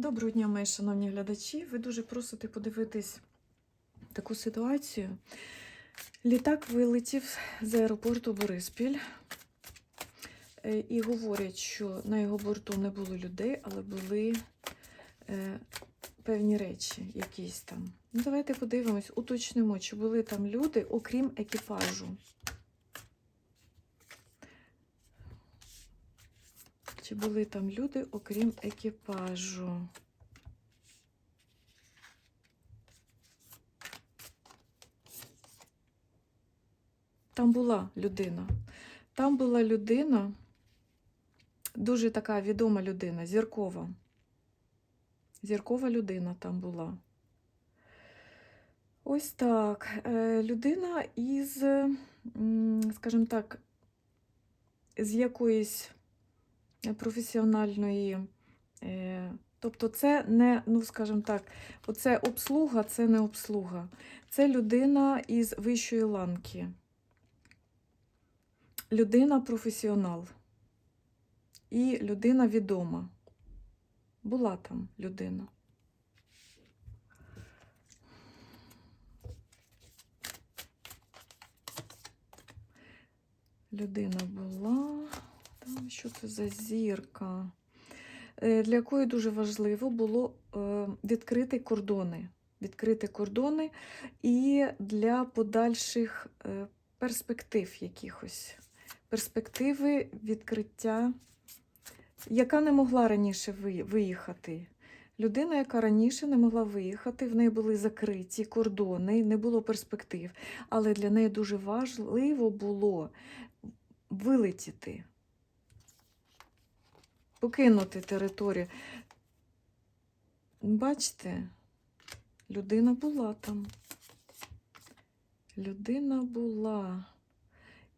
Доброго дня, мої шановні глядачі. Ви дуже просите подивитись таку ситуацію. Літак вилетів з аеропорту Бориспіль. Е, І говорять, що на його борту не було людей, але були е, певні речі якісь там. Ну, давайте подивимось, уточнимо, чи були там люди, окрім екіпажу. Чи були там люди, окрім екіпажу? Там була людина. Там була людина, дуже така відома людина, зіркова. Зіркова людина там була. Ось так. Е, Людина із, скажімо так, з якоїсь професіональної. е, Тобто це не, ну скажімо так, оце обслуга, це не обслуга. Це людина із вищої ланки. Людина професіонал. І людина відома. Була там людина. Людина була. Що це за зірка? Е, Для якої дуже важливо було е, відкрити кордони. Відкрити кордони і для подальших е, перспектив якихось. Перспективи відкриття, яка не могла раніше виїхати. Людина, яка раніше не могла виїхати, в неї були закриті кордони, не було перспектив. Але для неї дуже важливо було вилетіти, покинути територію. Бачите, людина була там. Людина була.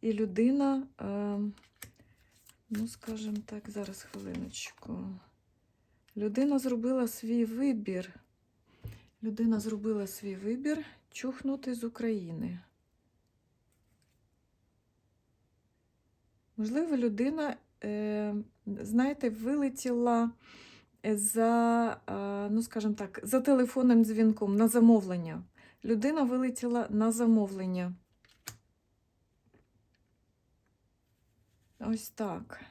І людина, е, ну, скажімо так, зараз хвилиночку. Людина зробила свій вибір. Людина зробила свій вибір чухнути з України. Можливо, людина, знаєте, вилетіла за, е, ну, скажімо так, за телефонним дзвінком на замовлення. Людина вилетіла на замовлення. Ось так.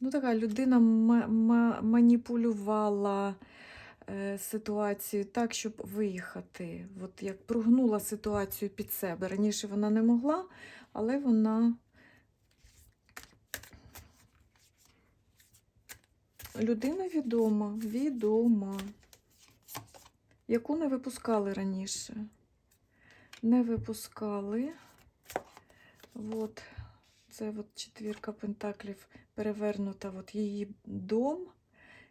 Ну, така людина ма- ма- маніпулювала е, ситуацією так, щоб виїхати. От як прогнула ситуацію під себе. Раніше вона не могла, але вона. Людина відома, відома, яку не випускали раніше. Не випускали. От, це от четвірка пентаклів перевернута. От її дом.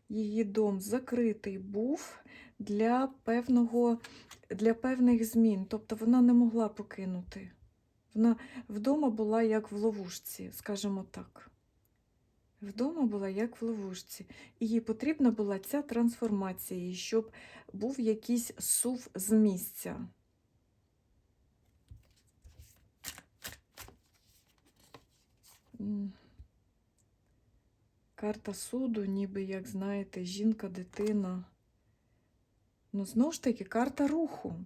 Її дом закритий був для певного, для певних змін. Тобто вона не могла покинути. Вона вдома була як в ловушці, скажімо так. Вдома була як в ловушці. І їй потрібна була ця трансформація, щоб був якийсь сув з місця. Карта суду, ніби, як знаєте, жінка, дитина. Ну, знову ж таки, карта руху.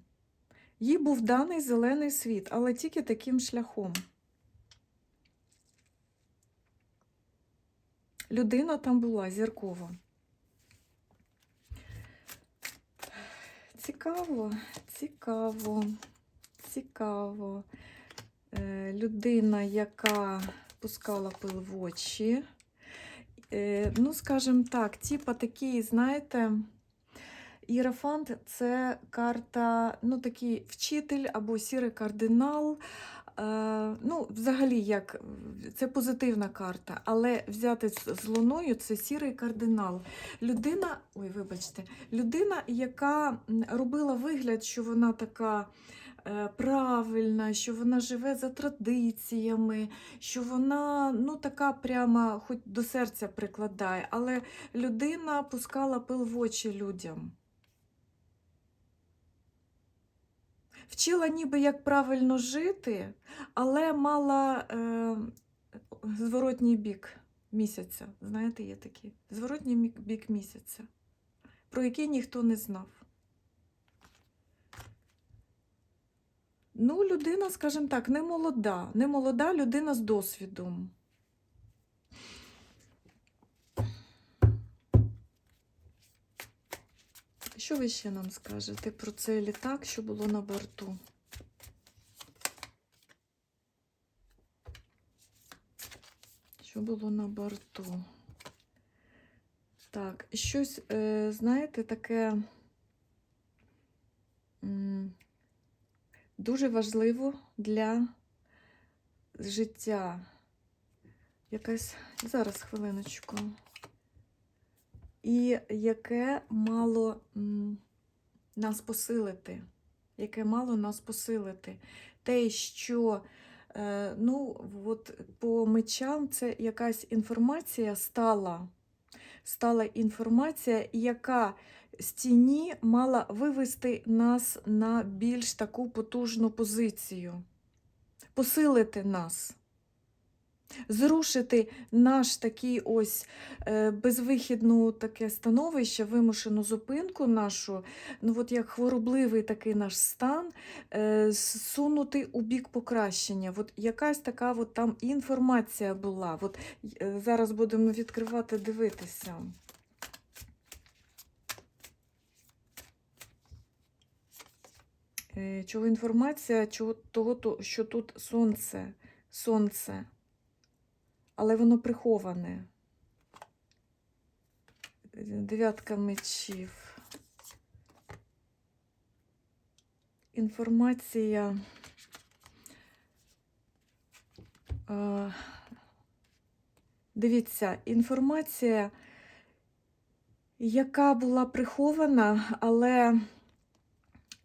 Їй був даний зелений світ, але тільки таким шляхом. Людина там була зіркова. Цікаво, цікаво, цікаво. Е, людина, яка пускала пил в очі. Е, ну, скажімо так, типа такий, знаєте, Іерафант це карта, ну, такий вчитель або сірий кардинал. Е, ну, взагалі, як це позитивна карта, але взяти з луною це сірий кардинал. Людина, ой, вибачте, людина, яка робила вигляд, що вона така е, правильна, що вона живе за традиціями, що вона ну, така прямо хоч до серця прикладає, але людина пускала пил в очі людям. Вчила ніби як правильно жити, але мала е, зворотній бік. місяця. Знаєте, є такі. Зворотній бік місяця, про який ніхто не знав. Ну, людина, скажімо так, не молода. Не молода людина з досвідом. Що ви ще нам скажете про цей літак, що було на борту? Що було на борту? Так, щось, е, знаєте, таке дуже важливо для життя. Якась зараз хвилиночку. І яке мало нас посилити. Яке мало нас посилити. Те, що е, ну, от по мечам це якась інформація стала. Стала інформація, яка з тіні мала вивести нас на більш таку потужну позицію, посилити нас, зрушити наш такий ось е, безвихідну таке становище, вимушену зупинку нашу, ну от як хворобливий такий наш стан, е, сунути у бік покращення. От якась така от там інформація була. От е, зараз будемо відкривати, дивитися. Чого інформація, чого того, що тут сонце, сонце, але воно приховане. Дев'ятка мечів. Інформація. е, Дивіться, інформація, яка була прихована, але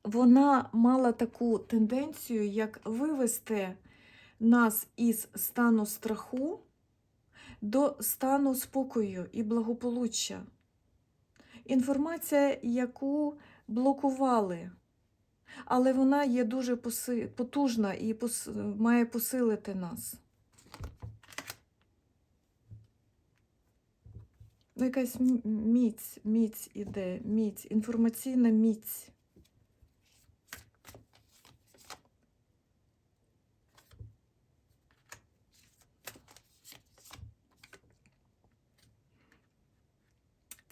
вона мала таку тенденцію, як вивести нас із стану страху до стану спокою і благополуччя. Інформація, яку блокували, але вона є дуже потужна і має посилити нас. Ну, якась міць, міць іде, міць, інформаційна міць.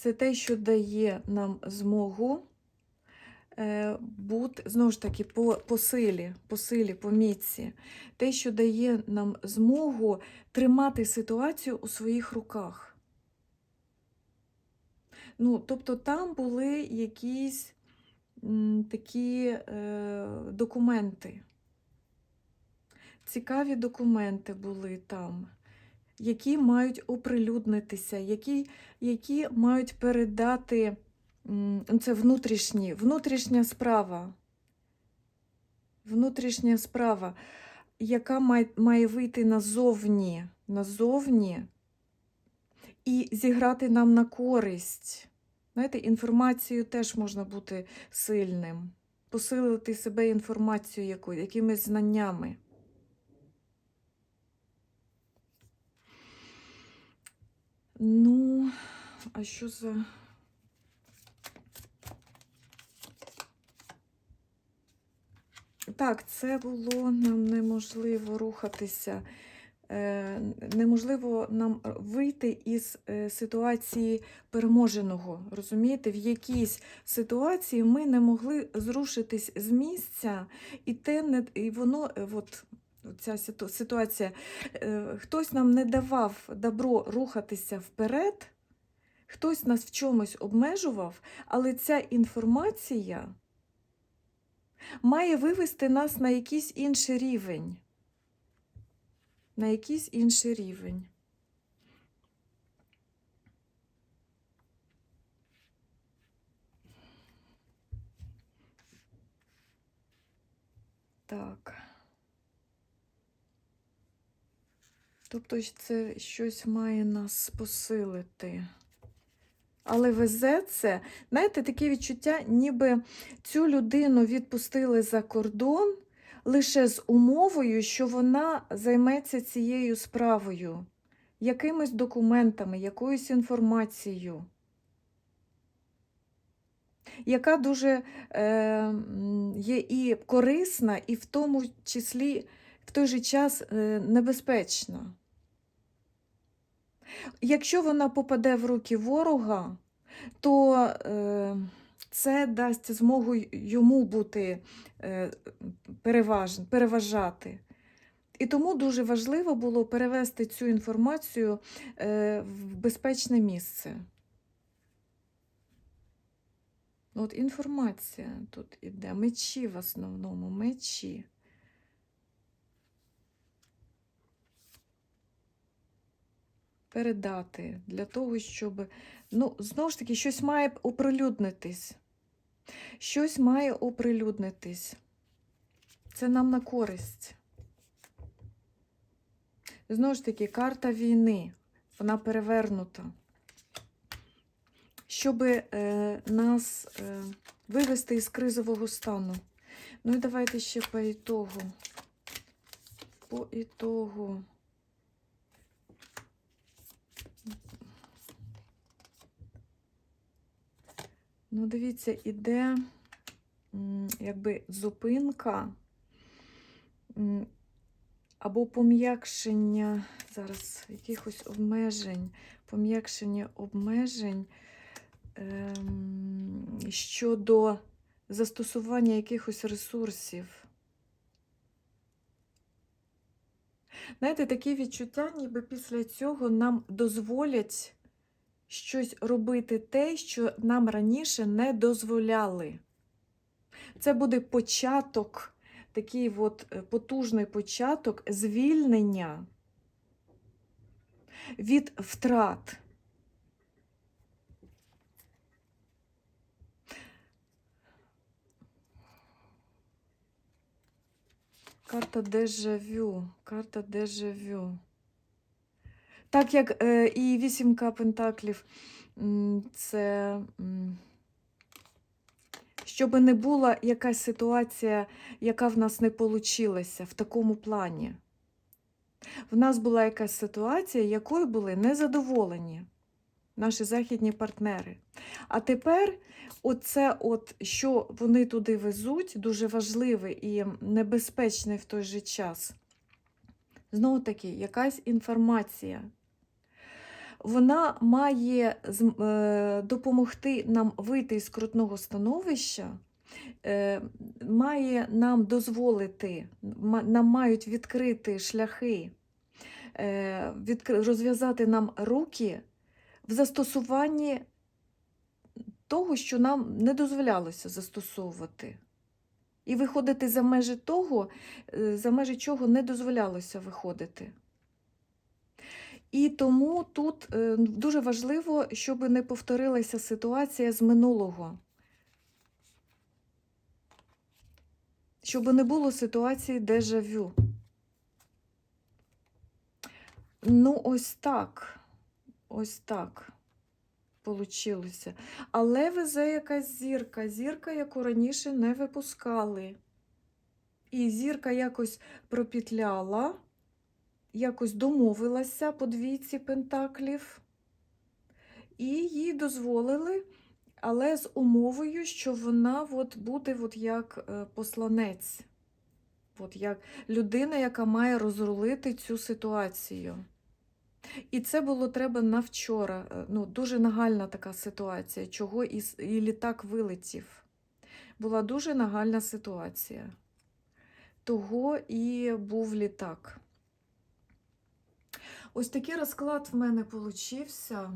Це те, що дає нам змогу е, бути, знову ж таки, по, по силі, по силі, по міці. Те, що дає нам змогу тримати ситуацію у своїх руках. Ну, тобто там були якісь м, такі е, документи. Цікаві документи були там, які мають оприлюднитися, які, які мають передати це внутрішні, внутрішня справа. Внутрішня справа, яка має, має вийти назовні, назовні і зіграти нам на користь. Знаєте, інформацією теж можна бути сильним, посилити себе інформацією якимись знаннями. Ну, а що за. Так, це було нам неможливо рухатися. Е, неможливо нам вийти із е, ситуації переможеного. Розумієте, в якійсь ситуації ми не могли зрушитись з місця, і те не і воно, е, от ця ситуація, е, хтось нам не давав добро рухатися вперед, хтось нас в чомусь обмежував, але ця інформація має вивести нас на якийсь інший рівень. На якийсь інший рівень. Так. Тобто це щось має нас посилити. Але везе це, знаєте, таке відчуття, ніби цю людину відпустили за кордон лише з умовою, що вона займеться цією справою, якимись документами, якоюсь інформацією, яка дуже е, є і корисна, і в тому числі в той же час е, небезпечна. Якщо вона попаде в руки ворога, то е, це дасть змогу йому бути е, переваж, переважати. І тому дуже важливо було перевести цю інформацію е, в безпечне місце. От інформація тут іде. Мечі в основному, мечі. Передати для того, щоб. Ну, знову ж таки, щось має оприлюднитись. Щось має оприлюднитись. Це нам на користь. Знову ж таки, карта війни, вона перевернута. Щоб е, нас е, вивести із кризового стану. Ну і давайте ще по ітогу. По ітогу. Ну, дивіться, іде якби зупинка або пом'якшення зараз якихось обмежень, пом'якшення обмежень ем, щодо застосування якихось ресурсів. Знаєте, такі відчуття, ніби після цього нам дозволять щось робити те, що нам раніше не дозволяли. Це буде початок, такий от е, потужний початок звільнення від втрат. Карта дежавю. Карта дежавю. Так як е, і вісімка пентаклів, це щоб не була якась ситуація, яка в нас не получилася в такому плані. В нас була якась ситуація, якою були незадоволені наші західні партнери. А тепер оце, от, що вони туди везуть, дуже важливе і небезпечне в той же час. Знову таки, якась інформація. Вона має е, допомогти нам вийти з крутного становища, е, має нам дозволити, нам мають відкрити шляхи, е, розв'язати нам руки в застосуванні того, що нам не дозволялося застосовувати. І виходити за межі того, за межі чого не дозволялося виходити. І тому тут е, дуже важливо, щоб не повторилася ситуація з минулого. Щоб не було ситуації дежавю. Ну, ось так. Ось так получилося. Але везе якась зірка, зірка, яку раніше не випускали. І зірка якось пропітляла, якось домовилася по двійці пентаклів, і їй дозволили, але з умовою, що вона от буде от як е, посланець, от як людина, яка має розрулити цю ситуацію. І це було треба на вчора. Е, Ну, дуже нагальна така ситуація, чого і, і літак вилетів. Була дуже нагальна ситуація. Того і був літак. Ось такий розклад в мене получився.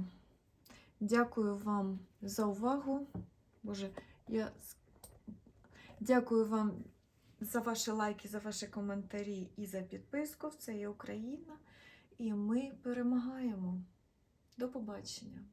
Дякую вам за увагу. Боже, я дякую вам за ваші лайки, за ваші коментарі і за підписку. Це є Україна. І ми перемагаємо. До побачення!